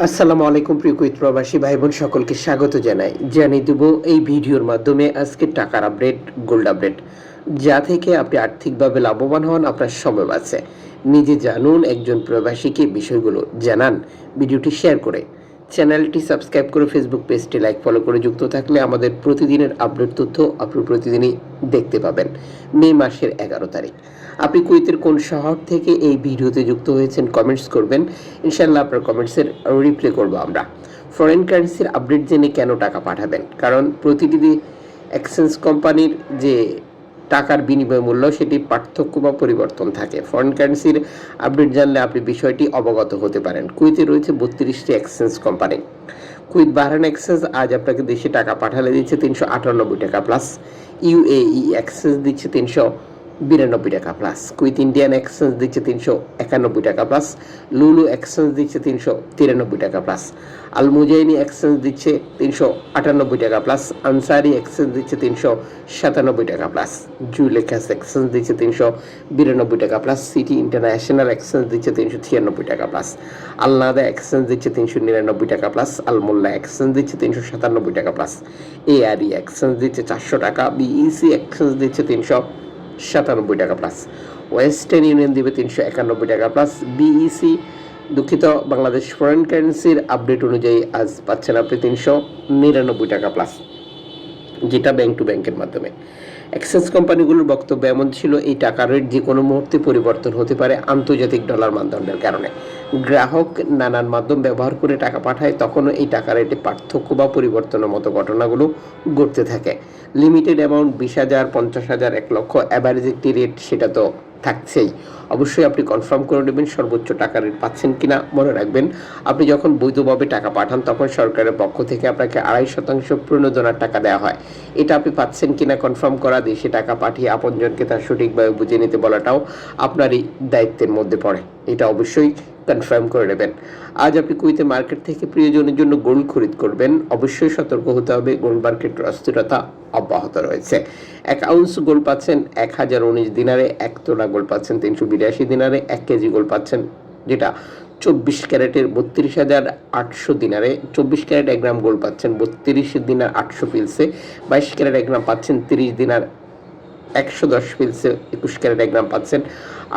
আসসালামু আলাইকুম প্রিয় কুইত প্রবাসী ভাই বোন সকলকে স্বাগত জানাই। জানিয়ে দেব এই ভিডিওর মাধ্যমে আজকে টাকার আপডেট গোল্ড আপডেট যা থেকে আপনি আর্থিকভাবে লাভবান হন, আপনার সময় আছে নিজে জানুন, একজন প্রবাসীকে বিষয়গুলো জানান। ভিডিওটি শেয়ার করে চ্যানেলটি সাবস্ক্রাইব করে ফেসবুক পেজটি লাইক ফলো করে যুক্ত থাকলে আমাদের প্রতিদিনের আপডেট তথ্য আপনি প্রতিদিনই দেখতে পাবেন। মে মাসের এগারো তারিখ। আপনি কুয়েতের কোন শহর থেকে এই ভিডিওতে যুক্ত হয়েছেন কমেন্টস করবেন। ইনশাল্লাহ আপনার কমেন্টসের রিপ্লে করব আমরা। ফরেন কারেন্সির আপডেট জেনে কেন টাকা পাঠাবেন? কারণ প্রতিটি এক্সচেঞ্জ কোম্পানির যে টাকার বিনিময় মূল্য, সেটি পার্থক্য বা পরিবর্তন থাকে। ফরেন কারেন্সির আপডেট জানলে আপনি বিষয়টি অবগত হতে পারেন। কুইতে রয়েছে বত্রিশটি exchange company Kuwait Bahrain exchange আজ আপনাকে দেশে টাকা পাঠালে দিচ্ছে তিনশো আটানব্বই টাকা প্লাস ইউএই এক্সচেঞ্জ দিচ্ছে তিনশো বিরানব্বই টাকা প্লাস কুইথ ইন্ডিয়ান এক্সচেঞ্জ দিচ্ছে তিনশো একানব্বই টাকা প্লাস লুলু এক্সচেঞ্জ দিচ্ছে তিনশো তিরানব্বই টাকা প্লাস আল মুজাইনি এক্সচেঞ্জ দিচ্ছে তিনশো আটানব্বই টাকা প্লাস আনসারি এক্সচেঞ্জ দিচ্ছে তিনশো সাতানব্বই টাকা প্লাস জুলেখাস এক্সচেঞ্জ দিচ্ছে তিনশো বিরানব্বই টাকা প্লাস সিটি ইন্টারন্যাশনাল এক্সচেঞ্জ দিচ্ছে তিনশো ছিয়ানব্বই টাকা প্লাস আলনাদা এক্সচেঞ্জ দিচ্ছে তিনশো নিরানব্বই টাকা প্লাস আলমোল্লা এক্সচেঞ্জ দিচ্ছে তিনশো সাতানব্বই টাকা প্লাস এআরই এক্সচেঞ্জ দিচ্ছে চারশো টাকা বিইসি এক্সচেঞ্জ দিচ্ছে তিনশো সাতানব্বই টাকা প্লাস ওয়েস্টার্ন ইউনিয়ন দিবে তিনশো একানব্বই টাকা প্লাস বিইসি দুঃখিত, বাংলাদেশ ফরেন কারেন্সির আপডেট অনুযায়ী আজ পাচ্ছেন আপনি তিনশো নিরানব্বই টাকা প্লাস যেটা ব্যাংক টু ব্যাংকের মাধ্যমে। এক্সচেঞ্জ কোম্পানিগুলোর বক্তব্য এমন ছিল, এই টাকার রেট যে কোনো মুহূর্তে পরিবর্তন হতে পারে আন্তর্জাতিক ডলার মানদণ্ডের কারণে। গ্রাহক নানান মাধ্যম ব্যবহার করে টাকা পাঠায়, তখনও এই টাকা রেটে পার্থক্য বা পরিবর্তনের মতো ঘটনাগুলো ঘটতে থাকে। লিমিটেড অ্যামাউন্ট বিশ হাজার, পঞ্চাশ হাজার, এক লক্ষ অ্যাভারেজ একটি রেট সেটা তো থাকছেই। অবশ্যই আপনি কনফার্ম করে নেবেন সর্বোচ্চ টাকা রেট পাচ্ছেন কি না মনে রাখবেন। আপনি যখন বৈধভাবে টাকা পাঠান, তখন সরকারের পক্ষ থেকে আপনাকে আড়াই শতাংশ প্রণোদনার টাকা দেওয়া হয়। এটা আপনি পাচ্ছেন কি না কনফার্ম করা দেশে টাকা পাঠিয়ে আপনজনকে তার সঠিকভাবে বুঝে নিতে বলাটাও আপনারই দায়িত্বের মধ্যে পড়ে। এটা অবশ্যই কনফার্ম করে নেবেন। আজ আপনি কুইতে মার্কেট থেকে প্রিয়জনের জন্য গোল্ড খরিদ করবেন। অবশ্যই সতর্ক হতে হবে গোল্ড মার্কেটের অস্থিরতা অব্যাহত রয়েছে। এক আউন্স গোল্ড পাচ্ছেন এক হাজার উনিশ দিনারে, এক তোলা গোল্ড পাচ্ছেন তিনশো বিরাশি দিনারে, এক কেজি গোল্ড পাচ্ছেন যেটা চব্বিশ ক্যারেটের বত্রিশ হাজার আটশো দিনারে, চব্বিশ ক্যারেট এক গ্রাম গোল্ড পাচ্ছেন বত্রিশ দিনার আটশো পিলসে বাইশ ক্যারেট এক গ্রাম পাচ্ছেন তিরিশ দিনার একশো দশ ফিলসে একুশ ক্যারেট এক গ্রাম পাচ্ছেন।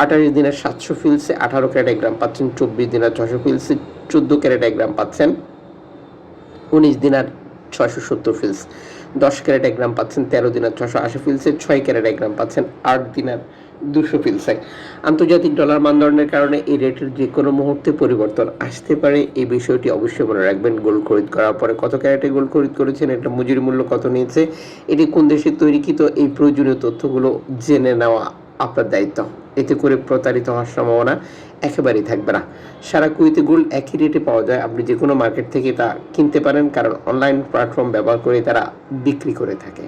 আঠাশ দিনের সাতশো ফিলসে আঠারো ক্যারেট এক গ্রাম পাচ্ছেন। চব্বিশ দিনের ছশো ফিলসে চোদ্দ ক্যারেট এক গ্রাম পাচ্ছেন। উনিশ দিনার ছশো সত্তর ফিলস দশ ক্যারেট এক গ্রাম পাচ্ছেন। তেরো দিনার ছশো আশি ফিলসে ছয় ক্যারেট এক গ্রাম পাচ্ছেন। আট দিনার দুশো ফিলসে আন্তর্জাতিক ডলার মানদণ্ডের কারণে এই রেটের যে কোনো মুহূর্তে পরিবর্তন আসতে পারে, এই বিষয়টি অবশ্যই মনে রাখবেন। গোল্ড খরিদ করার পরে কত ক্যারেটে গোল্ড খরিদ করেছেন, এটা মজুরি মূল্য কত নিয়েছে, এটি কোন দেশে তৈরিকৃত এই প্রয়োজনীয় তথ্যগুলো জেনে নেওয়া আপনার দায়িত্ব। এতে করে প্রতারিত হওয়ার সম্ভাবনা একেবারেই থাকবে না। সারা কুইতে গোল্ড একই রেটে পাওয়া যায়। আপনি যে কোনো মার্কেট থেকে তা কিনতে পারেন, কারণ অনলাইন প্ল্যাটফর্ম ব্যবহার করে তারা বিক্রি করে থাকে।